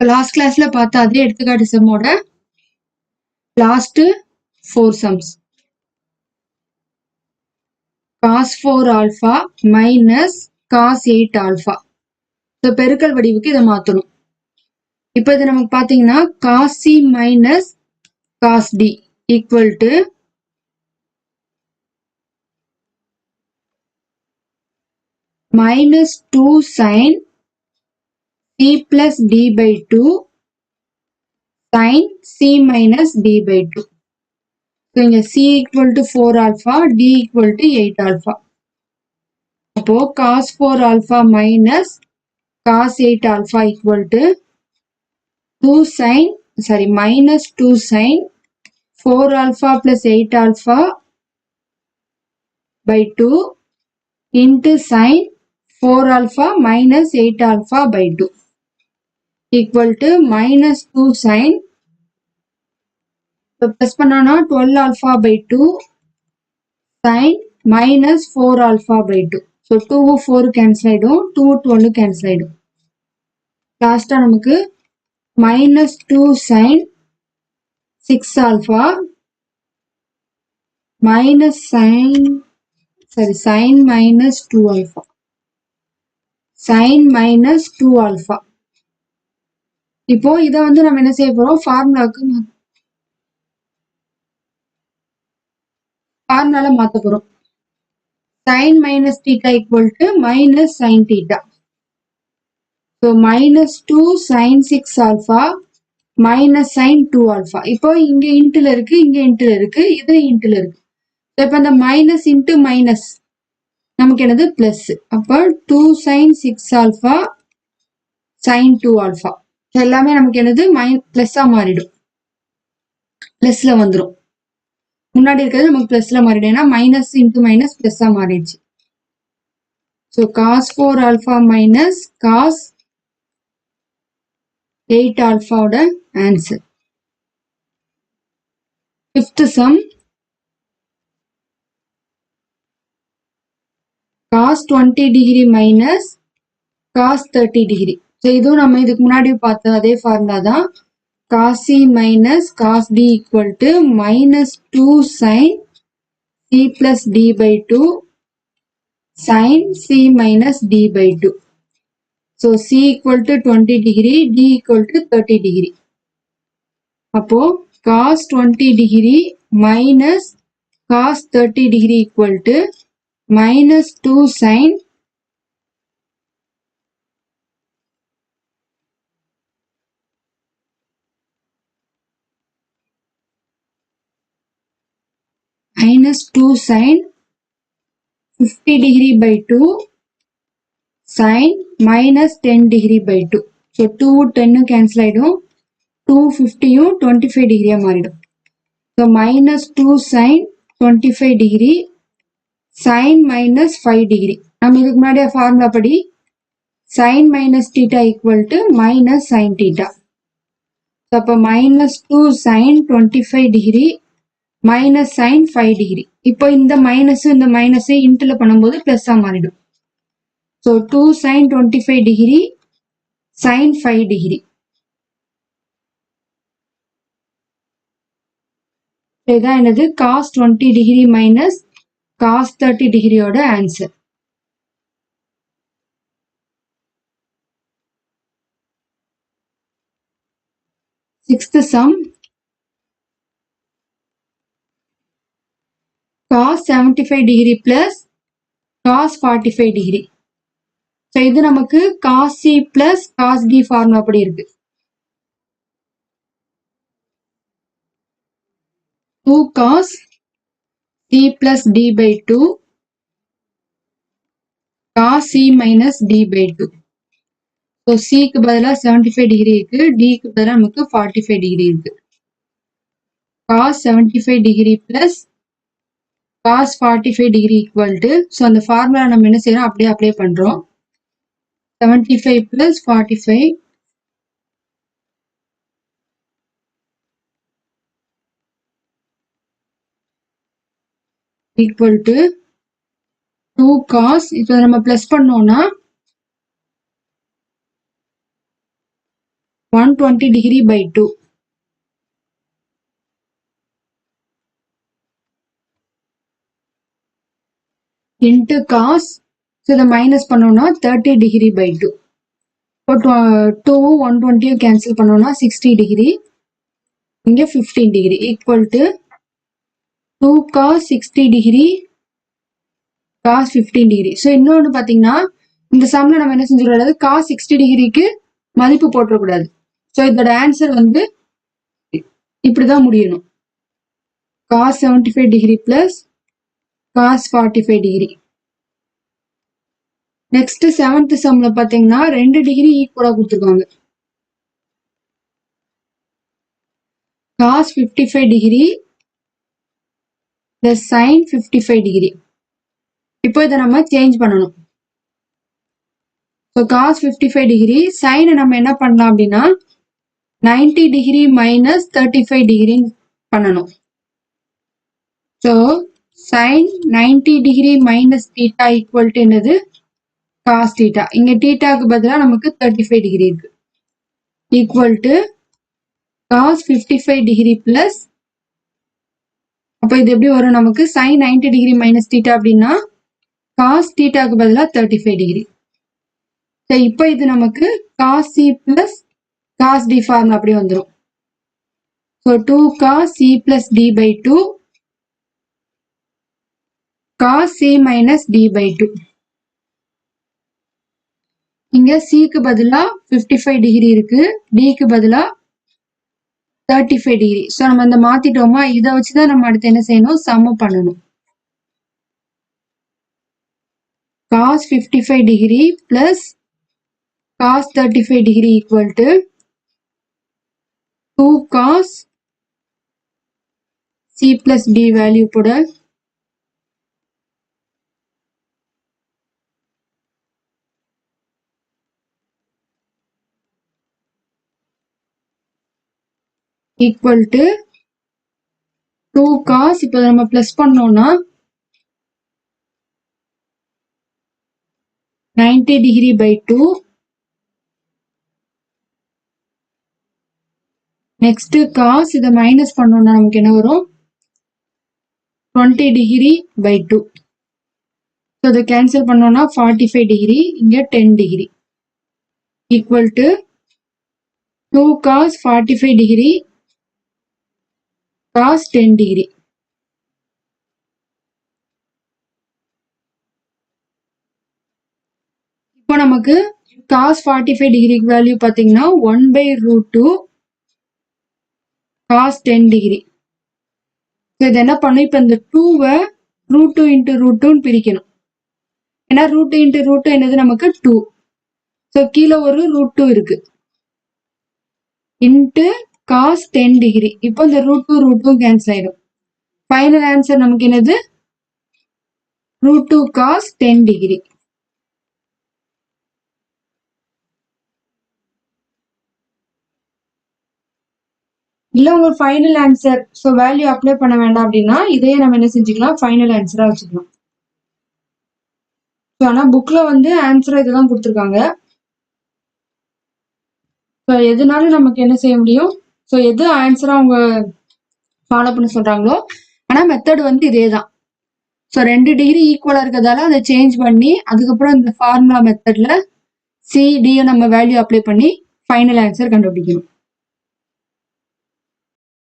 Last கிளாஸ்ல பார்த்த அதே எடுத்துக்காட்டு சம்மோட last four sums cos four alpha minus cos eight alpha so பெருக்கல் வடிவுக்கு இதை மாற்றணும் இப்போ இது நமக்கு பார்த்தீங்கன்னா cos C minus cos D equal to minus two sin C plus D by two sin C minus D by two so இங்கே C equal to four alpha D equal to eight alpha அப்போ cos four alpha minus cos eight alpha equal to two sin sorry minus two sin four alpha plus eight alpha by two into sin 4 alpha minus 8 alpha by 2. equal to minus 2 sin. இப்போ plus பண்ணோன்னா twelve alpha by two sin minus four alpha by two so two four cancel ஆகிடும் two twelve cancel ஆகிடும் லாஸ்ட்டாக நமக்கு minus two sin six alpha minus sin sorry sin minus two alpha sin minus two alpha இப்போ இதை வந்து நம்ம என்ன செய்ய போறோம்? ஃபார்முலாவுக்கு ஃபார்முலால மாத்த போறோம். Sin minus theta equal to minus sin theta so minus two sin six alpha minus sin two alpha இப்போ இங்க இன்ட்டுல இருக்கு இங்க இன்ட்டுல இருக்கு இது இன்ட்டுல இருக்கு. இப்போ இந்த மைனஸ் இன்ட்டு மைனஸ் நமக்கு என்னது? பிளஸ் அப்போ two sin six alpha sin two alpha எல்லாமே நமக்கு என்னது? மைன் பிளஸ்ஸா மாறிடும். பிளஸ்ல வந்துடும் முன்னாடி இருக்கிறது நமக்கு பிளஸ்ல மாறிடும். ஏன்னா மைனஸ் இன்ட்டு மைனஸ் பிளஸ்ஸா மாறிடுச்சு. So cos four alpha minus cos eight ஆல்ஃபாவோட answer fifth sum cos twenty degree minus cos thirty degree இதுவும் நம்ம இதுக்கு முன்னாடி பார்த்த அதே ஃபார்முலா தான். Cos C minus cos D equal to minus two sin C plus D by two sin C minus D by two so C equal to twenty degree D equal to thirty degree அப்போ cos twenty degree minus cos thirty degree equal to minus two sin minus 2 sin 50 degree by 2 sin minus 10 degree by 2 so 2 10 cancel ஆயிடும். 2 50 யும் 25 டிகிரியா மாறிடும். So minus 2 sin 25 degree sin minus five degree நம்ம இதுக்கு முன்னாடியே formula படி sin minus theta equal to minus sin theta அப்போ minus two sin twenty five degree minus sin five degree இப்போ இந்த மைனஸ் இந்த மைனஸ் இன்ட்டில் பண்ணும்போது ப்ளஸ்ஸாக மாறிடும். So two sin twenty five degree sin five degree இதுதான் என்னது? Cos twenty degree minus cos thirty டிகிரியோட answer sixth sum cos 75 degree plus cos forty five degree so இது நமக்கு cos C plus cos D formula அப்படி இருக்கு. Two cos C plus D by two cos C minus D by two so சிக்கு பதிலாக seventy five degree இருக்கு டிக்கு பதிலாக நமக்கு ஃபார்ட்டி ஃபைவ் டிகிரி இருக்கு. Cos seventy five degree plus cos forty five degree equal to so அந்த formula நம்ம என்ன செய்யறோம் அப்படியே அப்ளை பண்றோம். Seventy five plus forty five equal to two cos இப்போ நம்ம ப்ளஸ் பண்ணோம்னா one twenty degree by two into cos so இதை மைனஸ் பண்ணோம்னா தேர்ட்டி டிகிரி பை டூ இப்போ டூவும் ஒன் டுவெண்ட்டியும் கேன்சல் பண்ணோம்னா சிக்ஸ்டி டிகிரி இங்கே fifteen degree equal to two cos sixty degree cos fifteen degree so இன்னொன்று பார்த்தீங்கன்னா இந்த சம்மில் நம்ம என்ன செஞ்சிடக்கூடாது காஸ் சிக்ஸ்டி டிகிரிக்கு மதிப்பு போட்டுறக்கூடாது. ஸோ இதோட ஆன்சர் வந்து இப்படி தான் முடியணும். Cos seventy five degree plus cos forty five degree next seventh சம்ல பாத்தீங்கன்னா ரெண்டு டிகிரி ஈக்குவலா கொடுத்துருக்காங்க. Cos fifty five degree plus sin fifty five degree இப்போ இதை நம்ம சேஞ்ச் பண்ணணும். So cos fifty five degree சைனை நம்ம என்ன பண்ணலாம் அப்படின்னா ninety degree minus thirty five டிகிரின்னு பண்ணணும். So sin ninety degree minus theta equal to என்னது? காஸ் தீட்டா இங்க தீட்டாக்கு பதிலாக நமக்கு தேர்ட்டி ஃபைவ் டிகிரி இருக்கு. Equal to cos fifty five degree plus அப்போ இது எப்படி வரும் நமக்கு? Sin ninety degree minus theta அப்படின்னா காஸ் தீட்டாக்கு பதிலாக தேர்ட்டி ஃபைவ் டிகிரி ஸோ இப்போ இது நமக்கு cos C plus cos D form அப்படி வந்துடும் so two cos C plus D by two cos C minus D by two இங்க சிக்கு பதிலா ஃபிஃப்டி ஃபைவ் டிகிரி இருக்கு டிக்கு பதிலா தேர்ட்டி ஃபைவ் டிகிரி ஸோ நம்ம இந்த மாத்திட்டோமா? இதை வச்சுதான் நம்ம அடுத்து என்ன செய்யணும்? சம பண்ணணும். Cos fifty five degree plus cos thirty five degree equal to two cos C plus D value போட ஈக்குவல் டு டூ காஸ் இப்போ நம்ம ப்ளஸ் பண்ணோம்னா ninety degree by two next cos இதை மைனஸ் பண்ணோம்னா நமக்கு என்ன வரும்? Twenty degree by two so இதை கேன்சல் பண்ணோம்னா ஃபார்ட்டி ஃபைவ் டிகிரி இங்கே ten degree equal to two cos forty five degree cos 10 degree. இப்போ நமக்கு காஸ்ட் ஃபார்ட்டி ஃபைவ் டிகிரிக்கு வேல்யூ பார்த்தீங்கன்னா one by root two cos ten degree so இது என்ன பண்ணும்? இப்போ இந்த டூவை ரூட் டூ இன்ட்டு ரூட் டூன்னு பிரிக்கணும். ஏன்னா root two into root two என்னது? நமக்கு டூ ஸோ கீழே ஒரு ரூட் டூ இருக்கு. இன்ட்டு காஸ் டென் டிகிரி இப்போ இந்த root two root two cancel ஆயிடும். ஃபைனல் ஆன்சர் நமக்கு என்னது? Root two cos ten degree இல்ல உங்க final answer so value apply பண்ண வேண்டாம் அப்படின்னா இதையே நம்ம என்ன செஞ்சுக்கலாம்? ஃபைனல் ஆன்சரா வச்சுக்கலாம். ஸோ ஆனால் புக்கில் வந்து ஆன்சர் இதெல்லாம் கொடுத்துருக்காங்க. ஸோ எதுனாலும் நமக்கு என்ன செய்ய முடியும்? ஸோ எது ஆன்சராக அவங்க ஃபாலோ பண்ண சொல்கிறாங்களோ ஆனால் மெத்தட் வந்து இதே தான் ஸோ ரெண்டு டிகிரி ஈக்குவலாக இருக்கிறதால அதை சேஞ்ச் பண்ணி அதுக்கப்புறம் இந்த ஃபார்முலா மெத்தடில் சிடியை நம்ம வேல்யூ அப்ளை பண்ணி ஃபைனல் ஆன்சர் கண்டுபிடிக்கணும்.